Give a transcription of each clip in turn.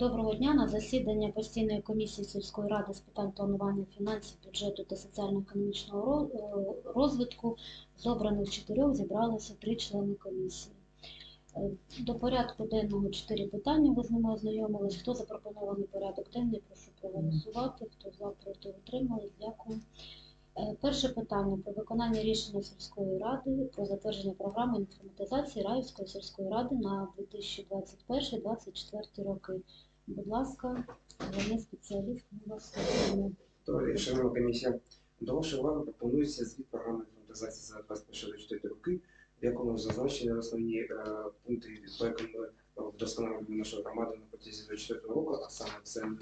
Доброго дня. На засідання постійної комісії сільської ради з питань планування фінансів, бюджету та соціально-економічного е, розвитку з обраних чотирьох зібралося три члени комісії. Е, До порядку денного чотири питання. Ви з ними ознайомились. Хто запропонований порядок денний, прошу проголосувати. Хто за, проти утримались. Дякую. Е, Перше питання про виконання рішення сільської ради про затвердження програми інформатизації Раївської сільської ради на 2021-2024 роки. Будь ласка, головний спеціаліст ми вас. Добрий шановна комісія. До вашої уваги пропонується звіт програми інформатизації за 21-24 роки, в якому зазначені основні е, пункти, по яким ми е, вдосконалюємо нашу громаду на протязі 24 року, а саме це ми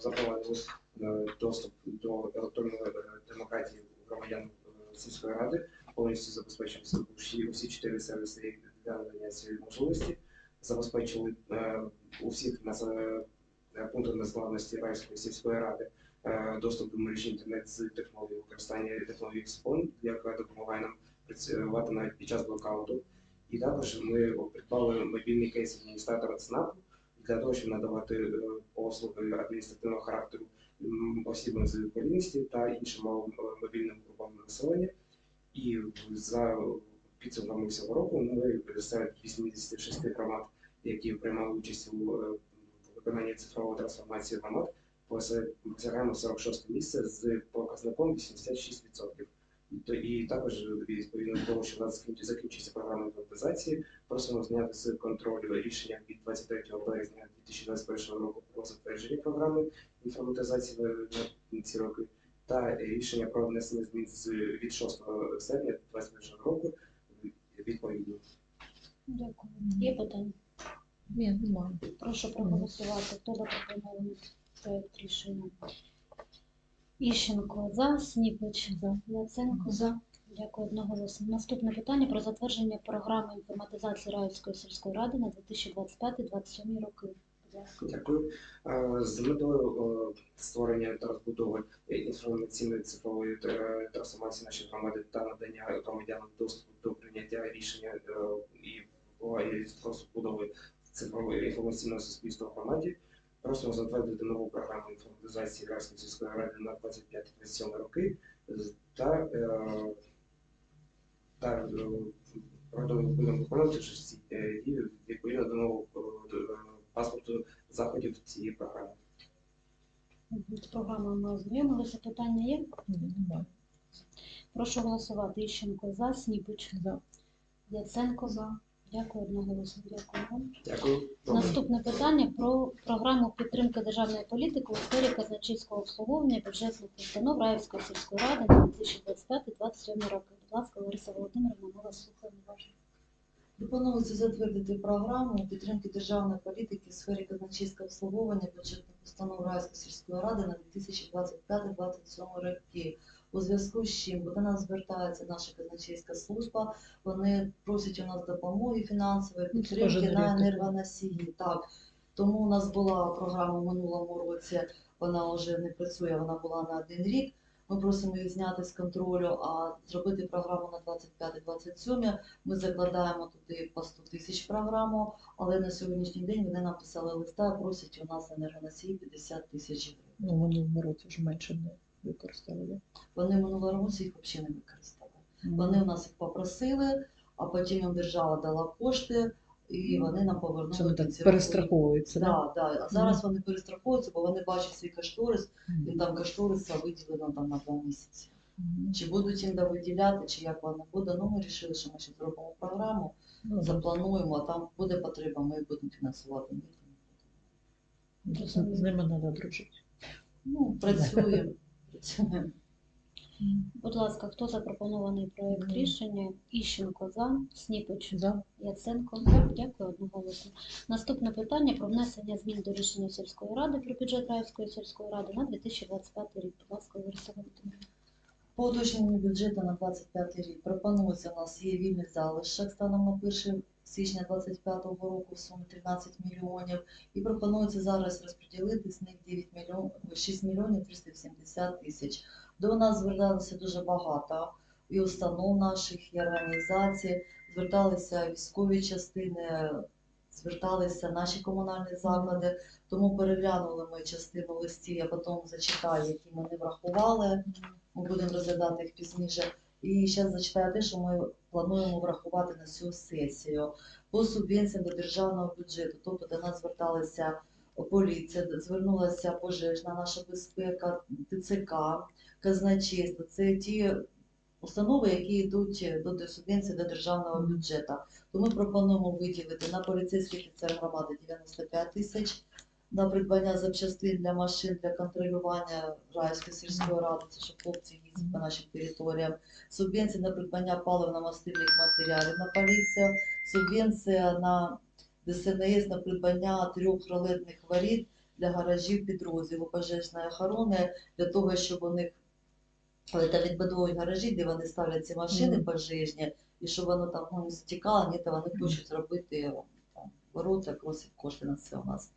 запровадили е, доступ до електронної е, демократії громадян сільської ради, повністю забезпечили усі, усі чотири сервіси для надання цієї можливості, забезпечили е, у всіх е, пунктах незглавності Райської сільської ради е, доступ до мережі інтернет з технології використання технології Xpon, яка допомагає нам працювати навіть під час блокауту. І також ми придбали мобільний кейс адміністратора ЦНАПу для того, щоб надавати послуги адміністративного характеру осібам з інвалідністю та іншим мобільним групам населення. І за підсумками цього року ми серед 86 громад, які приймали участь у е, виконанні цифрової трансформації громад, посягаємо 46 місце з показником 86%. І також відповідно до того, що у нас закінчиться програма інвентаризації, просимо зняти з контролю рішення від 23 березня 2021 року про затвердження програми інформатизації на ці роки та рішення про внесення змін від 6 серпня 2021 року відповідно. Дякую. Є питання? Ні, немає. Прошу проголосувати. Хто запропонований проект рішення? Іщенко за, Сніпич За. Яценко За. Дякую одноголосно. Наступне питання про затвердження програми інформатизації Раївської сільської ради на 2025-2027 роки. Дякую. Е, З метою е, створення та розбудови інформаційної цифрової е, трансформації нашої громади та надання громадянам доступу до прийняття рішення е, і розбудови цифрової інформаційного суспільства в громаді. Просимо затвердити нову програму інформатизації Градської сільської ради на 25-27 роки та, е, та е, будемо виконувати всі е, дії відповідно до нового паспорту заходів цієї програми. Програмою ми ознайомилися. Питання є? Немає. Прошу голосувати. Іщенко за, Сніпич За. Яценко за. Дякую одноголосно. Дякую вам. Дякую. Наступне питання про програму підтримки державної політики у сфері казначейського обслуговування бюджетних установ Раївської сільської ради на 2025-2027 роки. Будь ласка, Лариса Володимирівна, ми вас слухаємо уважно. Пропонується затвердити програму підтримки державної політики в сфері казначейського обслуговування бюджетних установ Райської сільської ради на 2025-2027 роки. У зв'язку з чим до нас звертається наша казначейська служба, вони просять у нас допомоги фінансової Ну, підтримки на енергоносії. Так. Тому у нас була програма в минулому році, вона вже не працює, вона була на один рік. Ми просимо її зняти з контролю, а зробити програму на 25-27. Ми закладаємо туди по 100 тисяч програму, але на сьогоднішній день вони нам писали листа, просять у нас енергоносії 50 тисяч гривень. Ну, вони в році вже менше не використовували. Вони в минулому році їх взагалі не використовували. Вони у нас попросили, а потім їм держава дала кошти, і вони нам повернули. Так перестраховуються, да? Да, да. А зараз вони перестраховуються, бо вони бачать свій кошторис, і там кошториса виділено там на два місяці. Мгм. Чи будуть їм виділяти, чи як воно буде. Ну, ми вирішили, що ми ще зробимо програму, да. заплануємо, а там буде потреба, ми будемо фінансувати. З ними треба дружити. Ну, працюємо. Будь ласка, хто запропонований проект рішення? Іщенко за, Сніпич За. Яценко за. Дякую одноголосно. Наступне питання про внесення змін до рішення сільської ради про бюджет Раївської сільської ради на 2025 рік. Будь ласка, Володимирівна. По уточненню бюджету на 25 рік пропонується у нас є вільний залишок станом на 1 січня 25 року в сумі 13 мільйонів. І пропонується зараз розподілити з них 9 мільйон, 6 мільйонів 380 тисяч. До нас зверталося дуже багато і установ наших, і організацій. Зверталися військові частини, зверталися наші комунальні заклади, тому переглянули ми частину листів, я потім зачитаю, які ми не врахували. Ми будемо розглядати їх пізніше. І зараз зачитаю те, що ми плануємо врахувати на цю сесію. По субвенціям до державного бюджету, тобто до нас зверталися поліція, звернулася пожежна наша безпека, ТЦК, казначейство. Це ті установи, які йдуть до субвенції до державного бюджету. То ми пропонуємо виділити на поліцейський офіцер громади 95 тисяч, на придбання запчастин для машин для контролювання Райської сільської ради, це щоб хлопці їздять по нашим територіям, субвенція на придбання паливно-мастильних матеріалів на поліцію, субвенція на ДСНС на придбання трьох ролетних воріт для гаражів підрозділу пожежної охорони, для того, щоб у них там відбудовують гаражі, де вони ставлять ці машини пожежні, і щоб воно там ну, не затікало, ні, то вони хочуть зробити там, ворота, просять кошти на це у нас.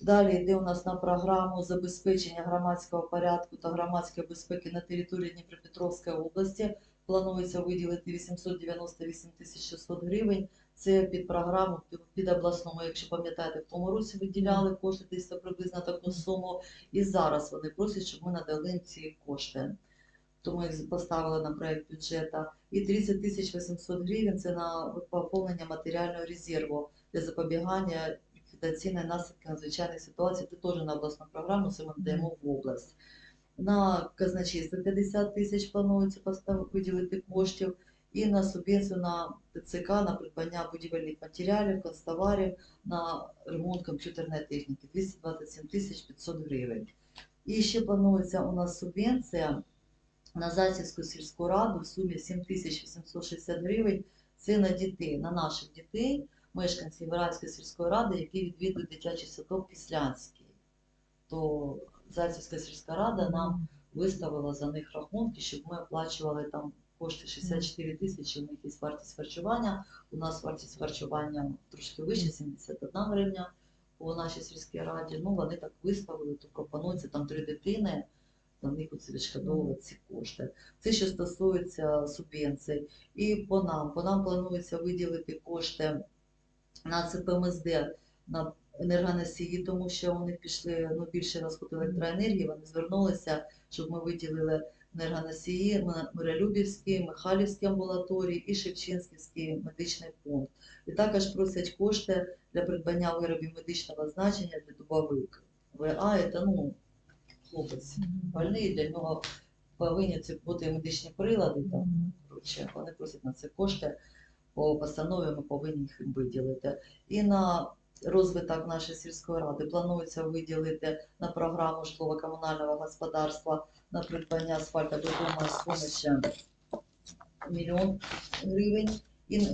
Далі йде у нас на програму забезпечення громадського порядку та громадської безпеки на території Дніпропетровської області. Планується виділити 898 тисяч 600 гривень. Це під програму під- обласному, якщо пам'ятаєте, в тому році виділяли кошти десь приблизно таку суму. І зараз вони просять, щоб ми надали ці кошти. Тому їх поставили на проект бюджету. І 30 тисяч 800 гривень це на поповнення матеріального резерву для запобігання ліквідаційної наслідки надзвичайних ситуацій. Це теж на обласну програму, це ми даємо в область. На казначейство 50 тисяч планується постав- виділити коштів. І на субвенцію на ТЦК на придбання будівельних матеріалів, канцтоварів, на ремонт комп'ютерної техніки 227 тисяч 500 гривень. І ще планується у нас субвенція на Засівську сільську раду в сумі 7860 гривень. Це на дітей, на наших дітей, мешканців Вирадської сільської ради, які відвідують дитячий садок Кислянський. То Засівська сільська рада нам виставила за них рахунки, щоб ми оплачували там кошти 64 тисячі, у них є вартість харчування. У нас вартість харчування трошки вище, 71 гривня у нашій сільській раді. Ну, вони так виставили, то пропонується там три дитини, за них відшкодовувати ці кошти. Це що стосується субвенцій. І по нам. По нам планується виділити кошти на ЦПМСД, на енергоносії, тому що них пішли ну, більше розход електроенергії. Вони звернулися, щоб ми виділили енергоносії, М- Миролюбівський, Михайлівський амбулаторії і Шевченківський медичний пункт. І також просять кошти для придбання виробів медичного значення для дубовик. ВА це ну, хлопець больний, для нього повинні бути медичні прилади. Там, коротше, вони просять на це кошти. По постанові ми повинні їх виділити. І на розвиток нашої сільської ради планується виділити на програму житлово-комунального господарства на придбання асфальтобетонної суміші мільйон гривень. І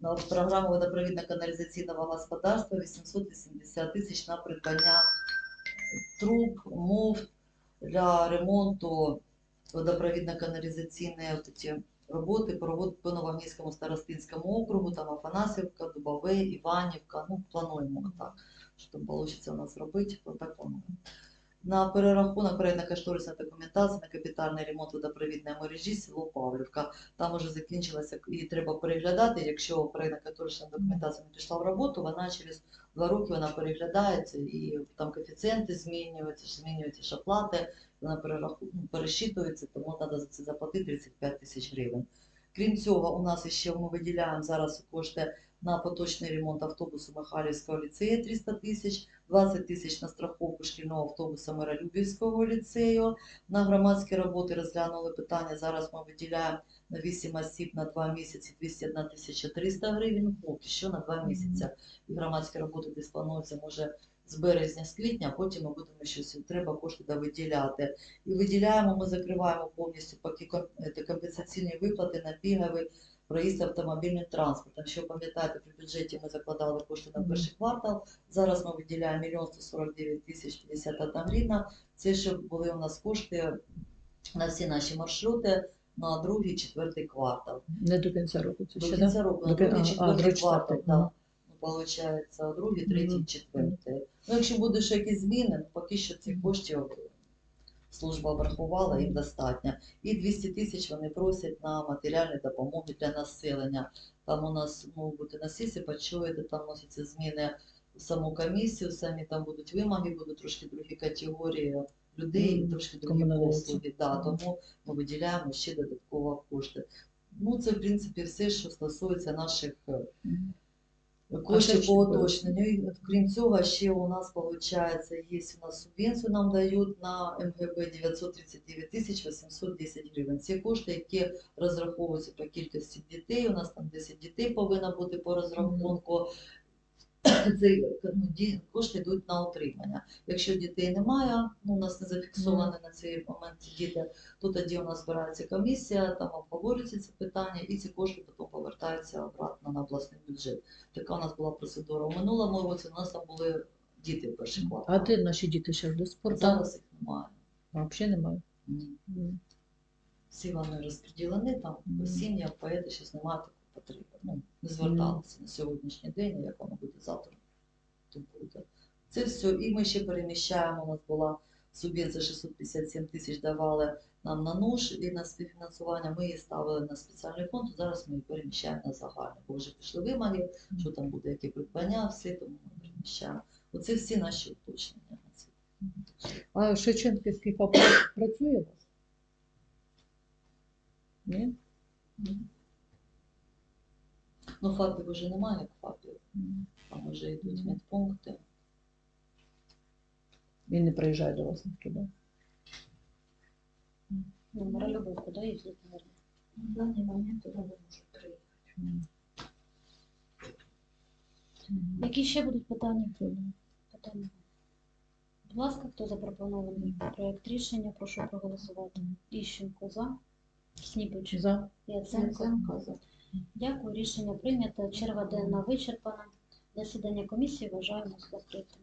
на програму водопровідно-каналізаційного господарства 880 тисяч на придбання труб, муфт для ремонту водопровідно-каналізаційної роботи по Новогнійському старостинському округу, там Афанасівка, Дубове, Іванівка. Ну, плануємо так, що там вийде у нас робити, то так плануємо. На перерахунок проєктно-кошторисна документація на капітальний ремонт водопровідної мережі село Павлівка. Там уже закінчилася і треба переглядати. Якщо проєктно-кошторисна документація не пішла в роботу, вона через два роки вона переглядається і там коефіцієнти змінюються, змінюються ж оплати, вона перераху... ну, пересчитується, тому треба за це заплатити 35 тисяч гривень. Крім цього, у нас ще ми виділяємо зараз кошти на поточний ремонт автобусу Михайлівського ліцею 300 тисяч, 20 тисяч на страховку шкільного автобуса Миролюбівського ліцею. На громадські роботи розглянули питання. Зараз ми виділяємо на 8 осіб на 2 місяці 201 тисяча 300 гривень, поки що на 2 місяці. І громадські роботи десь плануються, може, з березня, з квітня, а потім ми будемо щось, треба кошти виділяти. І виділяємо, ми закриваємо повністю поки е, компенсаційні виплати на пільговий проїзд автомобільним транспортом. Що пам'ятаєте, при бюджеті ми закладали кошти на перший квартал. Зараз ми виділяємо 1 149 тисяч 51 гривна. Це щоб були у нас кошти на всі наші маршрути на другий, четвертий квартал. Не до кінця року це До ще, да? кінця року, на другий, четвертий квартал, так. Ну, Получається, другий, третій, четвертий. Ну, якщо буде ще якісь зміни, поки що цих коштів служба обрахувала, їм достатньо. І 200 тисяч вони просять на матеріальні допомоги для населення. Там у нас можуть бути на сесії, почуєте, там вносяться зміни в саму комісію, самі там будуть вимоги, будуть трошки другі категорії людей, трошки другі послуги. Да, тому ми виділяємо ще додатково кошти. Ну, це, в принципі, все, що стосується наших е. Коштів по уточненню. І крім цього, ще у нас, виходить, є у нас субвенцію нам дають на МГБ 939 тисяч 810 гривень. Ці кошти, які розраховуються по кількості дітей, у нас там 10 дітей повинно бути по розрахунку. Ці ну, кошти йдуть на утримання. Якщо дітей немає, ну, у нас не зафіксовані на цей момент діти, то тоді у нас збирається комісія, там обговорюється це питання, і ці кошти потім повертаються обратно на обласний бюджет. Така у нас була процедура. У минулому році у нас там були діти в перших А класах. де наші діти ще до спорту? Зараз їх немає. Взагалі немає. Ні. Всі вони розподілені там сім'ям, поети зараз немає такої потреби. Ну, не зверталися на сьогоднішній день, як воно буде завтра, буде. Це все. І ми ще переміщаємо. У нас була субвенція 657 тисяч давали нам на НУШ і на співфінансування. Ми її ставили на спеціальний фонд. Зараз ми її переміщаємо на загальний. Бо вже пішли вимоги, що там буде, які придбання, все, тому ми переміщаємо. Оце всі наші уточнення на це. А Шевченківський ФАП працює у вас? Ні? Ну, фактів вже немає, як фактів. М. Там вже йдуть медпункти. Він не приїжджає до вас ніхто, да? Ну, Моролюбовку, да, їздить, мабуть. В даний момент туди не можуть приїхати. Які ще будуть питання? Питання. Будь ласка, хто запропонований проект рішення, прошу проголосувати. Іщенко за. Сніпич За. Яценко за. Дякую, рішення прийнято. Черга денна вичерпана. Засідання комісії вважаємо закритим.